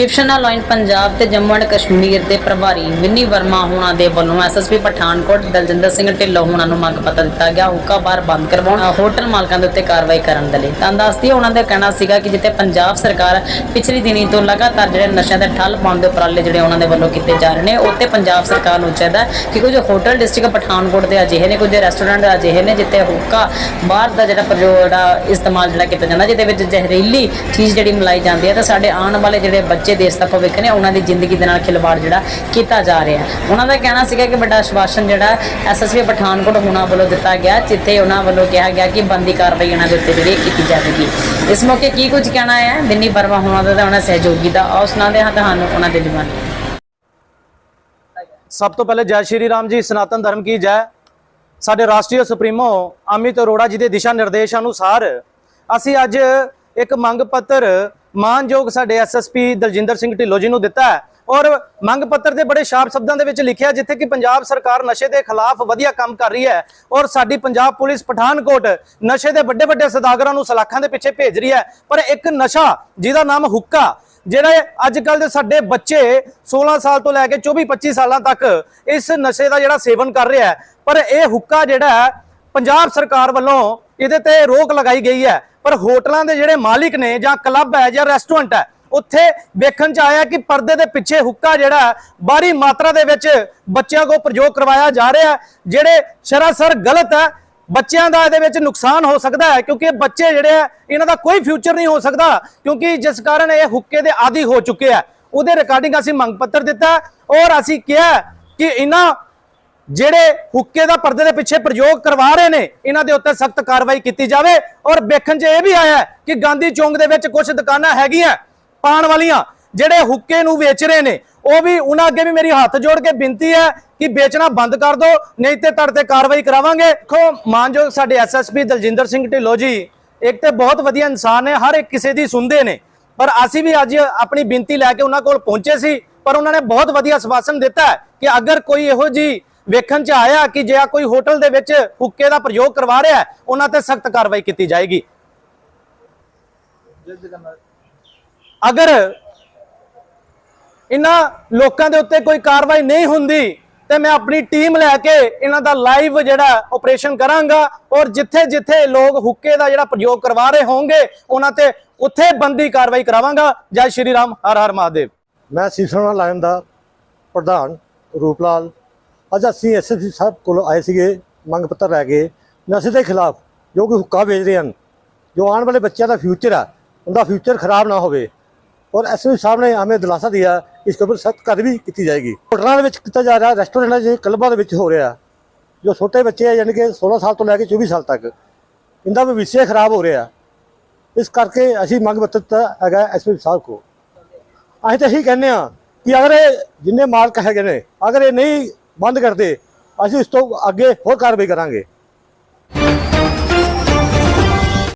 Shiv line Punjab ਤੇ Jammu and Kashmir ਦੇ ਪ੍ਰਭਾਰੀ mini Verma ਹੋਣਾ ਦੇ ਵੱਲੋਂ ਐਸਐਸਪੀ ਪਠਾਨਕੋਟ, ਦਲਜਿੰਦਰ ਸਿੰਘ ਢਿੱਲੋਂ ਹੋਣਾ ਨੂੰ ਮੰਗ ਪੱਤਰ ਦਿੱਤਾ ਗਿਆ। ਹੁੱਕਾ ਬਾਰ ਬੰਦ ਕਰਵਾਉਣ ਹੋਟਲ ਮਾਲਕਾਂ ਦੇ ਉੱਤੇ ਕਾਰਵਾਈ ਕਰਨ ਦੇ ਲਈ। ਤਾਂ ਦੱਸਦੀ ਉਹਨਾਂ ਦਾ ਕਹਿਣਾ ਸੀਗਾ ਕਿ ਜਿੱਥੇ ਪੰਜਾਬ ਸਰਕਾਰ ਪਿਛਲੀ ਦਿਨੀ ਤੋਂ ਲਗਾਤਾਰ ਜਿਹੜੇ ਨਸ਼ਿਆਂ ਦੇ ਠੱਲ ਪਾਉਣ ਦੇ ਉਪਰਾਲੇ ਜਿਹੜੇ ਉਹਨਾਂ ਦੇ ਵੱਲੋਂ ਕੀਤੇ ਜਾ ਰਹੇ ਨੇ ਉੱਤੇ ਪੰਜਾਬ ਸਰਕਾਰ ਨੂੰ ਚਾਹੀਦਾ ਕਿ ਕੁਝ ਹੋਟਲ ਡਿਸਟ੍ਰਿਕਟ ਪਠਾਨਕੋਟ ਦੇ ਅਜਿਹੇ ਨੇ, ਕੁਝ ਰੈਸਟੋਰੈਂਟ ਅਜਿਹੇ ਨੇ, ਜਿੱਥੇ ਹੁੱਕਾ ਬਾਹਰ ਦਾ ਜਿਹੜਾ ਪ੍ਰਯੋਗ ਜਿਹੜਾ ਇਸਤੇਮਾਲ ਜਿਹੜਾ ਕੀਤਾ ਜਾਂਦਾ, ਜਿਹਦੇ ਵਿੱਚ ਜ਼ਹਿਰੀਲੀ ਚੀਜ਼ ਜਿਹੜੀ ਮਿਲਾਈ ਜਾਂਦੀ ਹੈ, ਤਾਂ ਸਾਡੇ ਆਉਣ ਵਾਲੇ ਜਿਹੜੇ ਬੱਚੇ ਦੇਸ਼ ਦਾ ਭਵਿੱਖ ਨੇ, ਉਹਨਾਂ ਦੀ ਜ਼ਿੰਦਗੀ ਦੇ ਨਾਲ ਖਿਲਵਾੜ ਜਿਹੜਾ ਕੀਤਾ ਜਾ ਰਿਹਾ ਉਹਨਾਂ ਦਾ ਕਹਿਣਾ ਸੀਗਾ ਕਿ ਵੱਡਾ ਆਸ਼ਵਾਸਨ ਜਿਹੜਾ ਐਸਐਸਪੀ ਪਠਾਨਕੋਟ ਹੋਣਾ ਵੱਲੋਂ ਦਿੱਤਾ ਗਿਆ, ਜਿੱਥੇ ਉਹਨਾਂ ਵੱਲੋਂ ਕਿਹਾ ਗਿਆ ਕਿ ਬੰਦੀ ਕਾਰਵਾਈ ਉਹਨਾਂ ਦੇ ਉੱਤੇ ਜਿਹੜੀ ਕੀਤੀ ਜਾਵੇਗੀ। ਇਸ ਮੌਕੇ ਕੀ ਕੁਝ ਕਹਿਣਾ ਹੈ? ਬਿੰਨੀ ਵਰਮਾ ਹੋਣਾ ਦਾ ਉਹਨਾਂ ਸਹਿਯੋਗੀ ਦਾ, ਆਓ ਸੁਣਾਉਂਦੇ ਹਾਂ ਤੁਹਾਨੂੰ ਉਹਨਾਂ ਦੇ ਜਵਾਨ ਸਭ ਤੋਂ ਪਹਿਲੇ ਜੈ ਸ਼੍ਰੀ ਰਾਮ ਜੀ, ਸਨਾਤਨ ਧਰਮ ਕੀ ਜੈ? ਸਾਡੇ ਰਾਸ਼ਟਰੀ ਸੁਪਰੀਮੋ ਅਮਿਤ ਅਰੋੜਾ ਜੀ ਦੇ ਦਿਸ਼ਾ ਨਿਰਦੇਸ਼ਾਂ ਅਨੁਸਾਰ ਅਸੀਂ ਅੱਜ ਇੱਕ ਮੰਗ ਪੱਤਰ ਮਾਨਯੋਗ ਸਾਡੇ ਐਸਐਸਪੀ ਦਲਜਿੰਦਰ ਸਿੰਘ ਢਿੱਲੋਂ ਜੀ ਨੂੰ ਦਿੱਤਾ ਹੈ। ਔਰ ਮੰਗ ਪੱਤਰ ਦੇ ਬੜੇ ਸ਼ਾਰਪ ਸ਼ਬਦਾਂ ਦੇ ਵਿੱਚ ਲਿਖਿਆ ਜਿੱਥੇ ਕਿ ਪੰਜਾਬ ਸਰਕਾਰ ਨਸ਼ੇ ਦੇ ਖਿਲਾਫ ਵਧੀਆ ਕੰਮ ਕਰ ਰਹੀ ਹੈ ਔਰ ਸਾਡੀ ਪੰਜਾਬ ਪੁਲਿਸ ਪਠਾਨਕੋਟ ਨਸ਼ੇ ਦੇ ਵੱਡੇ ਵੱਡੇ ਸਦਾਗਰਾਂ ਨੂੰ ਸਲਾਖਾਂ ਦੇ ਪਿੱਛੇ ਭੇਜ ਰਹੀ ਹੈ। ਪਰ ਇੱਕ ਨਸ਼ਾ ਜਿਹਦਾ ਨਾਮ ਹੁੱਕਾ ਜਿਹੜੇ ਅੱਜ ਕੱਲ ਦੇ ਸਾਡੇ ਬੱਚੇ 16 ਸਾਲ ਤੋਂ ਲੈ ਕੇ 24 25 ਸਾਲਾਂ ਤੱਕ ਇਸ ਨਸ਼ੇ ਦਾ ਜਿਹੜਾ ਸੇਵਨ ਕਰ ਰਿਹਾ ਪਰ ਇਹ ਹੁੱਕਾ ਜਿਹੜਾ ਹੈ, ਪੰਜਾਬ ਸਰਕਾਰ ਵੱਲੋਂ ਇਹਦੇ ਤੇ ਰੋਕ ਲਗਾਈ ਗਈ ਹੈ। ਪਰ ਹੋਟਲਾਂ ਦੇ ਜਿਹੜੇ ਮਾਲਿਕ ਨੇ ਜਾਂ ਕਲੱਬ ਹੈ ਜਾਂ ਰੈਸਟੋਰੈਂਟ ਹੈ ਉੱਥੇ ਵੇਖਣ ਚ ਆਇਆ ਕਿ ਪਰਦੇ ਦੇ ਪਿੱਛੇ ਹੁੱਕਾ ਜਿਹੜਾ ਹੈ, ਬਾਹਰੀ ਮਾਤਰਾ ਦੇ ਵਿੱਚ ਬੱਚਿਆਂ ਕੋ ਪ੍ਰਯੋਗ ਕਰਵਾਇਆ ਜਾ ਰਿਹਾ ਜਿਹੜੇ ਸਰਾਸਰ ਗਲਤ ਹੈ। ਬੱਚਿਆਂ ਦਾ ਇਹਦੇ ਵਿੱਚ ਨੁਕਸਾਨ ਹੋ ਸਕਦਾ ਹੈ ਕਿਉਂਕਿ ਬੱਚੇ ਜਿਹੜੇ ਆ ਇਹਨਾਂ ਦਾ ਕੋਈ ਫਿਊਚਰ ਨਹੀਂ ਹੋ ਸਕਦਾ ਕਿਉਂਕਿ ਜਿਸ ਕਾਰਨ ਇਹ ਹੁੱਕੇ ਦੇ ਆਦੀ ਹੋ ਚੁੱਕੇ ਆ ਉਹਦੇ ਰਿਕਾਰਡਿੰਗ ਅਸੀਂ ਮੰਗ ਪੱਤਰ ਦਿੱਤਾ ਔਰ ਅਸੀਂ ਕਿਹਾ ਕਿ ਇਹਨਾਂ ਜਿਹੜੇ ਹੁੱਕੇ ਦਾ ਪਰਦੇ ਦੇ ਪਿੱਛੇ ਪ੍ਰਯੋਗ ਕਰਵਾ ਰਹੇ ਨੇ, ਇਹਨਾਂ ਦੇ ਉੱਤੇ ਸਖਤ ਕਾਰਵਾਈ ਕੀਤੀ ਜਾਵੇ। ਔਰ ਵੇਖਣ 'ਚ ਇਹ ਵੀ ਆਇਆ ਕਿ ਗਾਂਧੀ ਚੌਂਕ ਦੇ ਵਿੱਚ ਕੁਝ ਦੁਕਾਨਾਂ ਹੈਗੀਆਂ ਪਾਣ ਵਾਲੀਆਂ, ਜਿਹੜੇ ਹੁੱਕੇ ਨੂੰ ਵੇਚ ਰਹੇ ਨੇ। ਉਹ ਵੀ ਉਹਨਾਂ ਅੱਗੇ ਵੀ ਮੇਰੀ ਹੱਥ ਜੋੜ ਕੇ ਬੇਨਤੀ ਹੈ ਕਿ ਵੇਚਣਾ ਬੰਦ ਕਰ ਦਿਓ, ਨਹੀਂ ਤੇ ਤੁਹਾਡੇ ਤੇ ਕਾਰਵਾਈ ਕਰਾਵਾਂਗੇ। ਦੇਖੋ, ਮਾਨਯੋਗ ਸਾਡੇ ਐਸਐਸਪੀ ਦਲਜਿੰਦਰ ਸਿੰਘ ਢਿੱਲੋਂ ਜੀ, ਇੱਕ ਤੇ ਬਹੁਤ ਵਧੀਆ ਇਨਸਾਨ ਨੇ, ਹਰ ਇੱਕ ਕਿਸੇ ਦੀ ਸੁਣਦੇ ਨੇ। ਪਰ ਅਸੀਂ ਵੀ ਅੱਜ ਆਪਣੀ ਬੇਨਤੀ ਲੈ ਕੇ ਉਹਨਾਂ ਕੋਲ ਪਹੁੰਚੇ ਸੀ, ਪਰ ਉਹਨਾਂ ਨੇ ਬਹੁਤ ਵਧੀਆ ਸਵਾਸਨ ਦਿੱਤਾ ਕਿ ਅਗਰ ਕੋਈ ਇਹੋ ਜੀ ਵੇਖਣ ਚ ਆਇਆ ਕਿ ਜੇ ਕੋਈ ਹੋਟਲ ਦੇ ਵਿੱਚ ਹੁੱਕੇ ਦਾ ਪ੍ਰਯੋਗ ਕਰਵਾ ਰਿਹਾ ਉਹਨਾਂ ਤੇ ਸਖਤ ਕਾਰਵਾਈ ਕੀਤੀ ਜਾਏਗੀ। ਅਗਰ ਇਹਨਾਂ ਲੋਕਾਂ ਦੇ ਉੱਤੇ ਕੋਈ ਕਾਰਵਾਈ ਨਹੀਂ ਹੁੰਦੀ, ਤੇ ਮੈਂ ਆਪਣੀ ਟੀਮ ਲੈ ਕੇ ਇਹਨਾਂ ਦਾ ਲਾਈਵ ਜਿਹੜਾ ਆਪਰੇਸ਼ਨ ਕਰਾਂਗਾ ਔਰ ਜਿੱਥੇ ਜਿੱਥੇ ਲੋਕ ਹੁੱਕੇ ਦਾ ਜਿਹੜਾ ਪ੍ਰਯੋਗ ਕਰਵਾ ਰਹੇ ਹੋਣਗੇ, ਉਹਨਾਂ ਤੇ ਉੱਥੇ ਬੰਦੀ ਕਾਰਵਾਈ ਕਰਾਵਾਂਗਾ। ਜੈ ਸ਼੍ਰੀ ਰਾਮ ਹਰ ਹਰ ਮਹਾਦੇਵ। ਮੈਂ ਸਿਸਣਾ ਲਾਇਨ ਦਾ ਪ੍ਰਧਾਨ ਰੂਪਲਾਲ ਅੱਜ ਅਸੀਂ ਐਸਐਸਪੀ ਸਾਹਿਬ ਕੋਲ ਆਏ ਸੀਗੇ, ਮੰਗ ਪੱਤਰ ਲੈ ਕੇ ਨਸ਼ੇ ਦੇ ਖਿਲਾਫ ਜੋ ਕਿ ਹੁੱਕਾ ਵੇਚ ਰਹੇ ਹਨ, ਜੋ ਆਉਣ ਵਾਲੇ ਬੱਚਿਆਂ ਦਾ ਫਿਊਚਰ ਆ, ਉਹਦਾ ਫਿਊਚਰ ਖਰਾਬ ਨਾ ਹੋਵੇ। ਔਰ ਐਸਐਸਪੀ ਸਾਹਿਬ ਨੇ ਹਮੇ ਦਿਲਾਸਾ ਦਿਆ, ਇਸ ਦੇ ਉੱਪਰ ਸਖਤ ਕਾਰਵਾਈ ਕੀਤੀ ਜਾਏਗੀ। ਹੋਟਲਾਂ ਦੇ ਵਿੱਚ ਕੀਤਾ ਜਾ ਰਿਹਾ ਰੈਸਟੋਰੈਂਟਾਂ 'ਚ ਕਲੱਬਾਂ ਦੇ ਵਿੱਚ ਹੋ ਰਿਹਾ, ਜੋ ਛੋਟੇ ਬੱਚੇ ਆ, ਯਾਨੀ ਕਿ 16 ਸਾਲ ਤੋਂ ਲੈ ਕੇ 24 ਸਾਲ ਤੱਕ, ਇਹਦਾ ਭਵਿੱਖ ਖਰਾਬ ਹੋ ਰਿਹਾ। ਇਸ ਕਰਕੇ ਅਸੀਂ ਮੰਗ ਪੱਤਰ ਦਿੱਤਾ ਹੈਗਾ ਐਸਪੀ ਸਾਹਿਬ ਕੋ ਅਸੀਂ ਤਾਂ ਇਹੀ ਕਹਿੰਦੇ ਆ ਕਿ ਅਗਰ ਇਹ ਜਿੰਨੇ ਮਾਲਕ ਹੈਗੇ ਨੇ, ਅਗਰ ਇਹ ਨਹੀਂ ਬੰਦ ਕਰਦੇ ਅਸੀਂ ਇਸ ਤੋਂ ਅੱਗੇ ਹੋਰ ਕਾਰਵਾਈ ਕਰਾਂਗੇ।